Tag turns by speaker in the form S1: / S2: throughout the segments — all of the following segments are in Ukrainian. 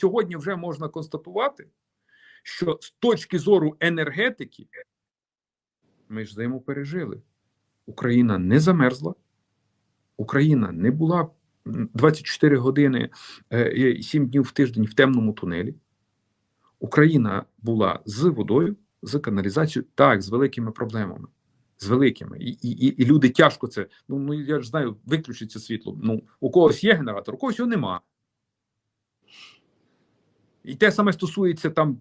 S1: сьогодні вже можна констатувати, що з точки зору енергетики ми ж зиму пережили. Україна не замерзла, Україна не була 24 години е, 7 днів в тиждень в темному тунелі. Україна була з водою, з каналізацією, так, з великими проблемами. З великими. І, і, і люди тяжко це. Ну, ну я ж знаю, виключиться світло. Ну, у когось є генератор, у когось його нема. І те саме стосується там,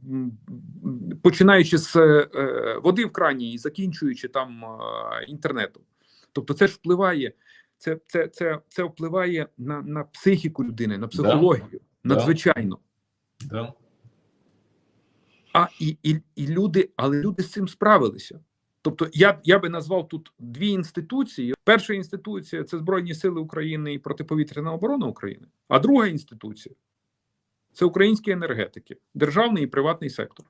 S1: починаючи з е, води в крані і закінчуючи там е, інтернетом. Тобто, це ж впливає, це, це, це, це впливає на, на психіку людини, на психологію.
S2: Да.
S1: Надзвичайно.
S2: Да.
S1: А і, і, і люди, але люди з цим справилися. Тобто, я, я би назвав тут дві інституції. Перша інституція це Збройні Сили України і протиповітряна оборона України, а друга інституція це українські енергетики, державний і приватний сектор.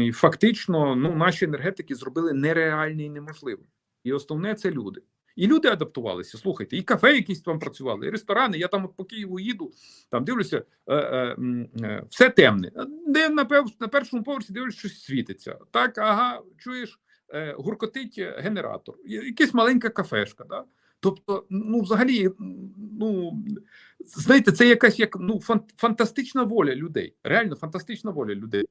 S1: І фактично, ну, наші енергетики зробили нереальне і неможливе. І основне це люди. І люди адаптувалися. Слухайте, і кафе якісь там працювали, і ресторани. Я там от по Києву їду, там дивлюся, е, е, е, все темне. Де на, на першому поверсі дивлюся, щось світиться. Так, ага, чуєш, гуркотить генератор, якась маленька кафешка. Да? Тобто, ну, взагалі, ну знаєте, це якась як ну фантастична воля людей. Реально фантастична воля людей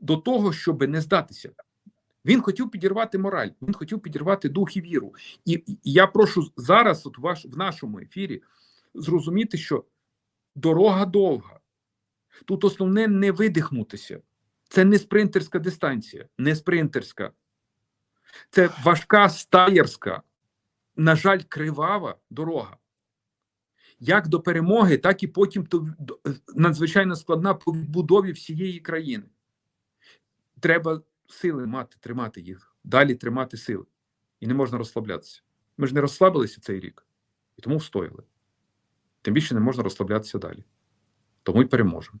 S1: до того, щоб не здатися. Він хотів підірвати мораль, він хотів підірвати дух і віру. І, я прошу зараз, от ваш в нашому ефірі, зрозуміти, що дорога довга. Тут основне не видихнутися. Це не спринтерська дистанція, не спринтерська. Це важка стаєрська, на жаль, кривава дорога. Як до перемоги, так і потім надзвичайно складна по відбудові всієї країни. Треба сили мати, тримати їх, далі тримати сили. І не можна розслаблятися. Ми ж не розслабилися цей рік, і тому встояли. Тим більше не можна розслаблятися далі. Тому й переможемо.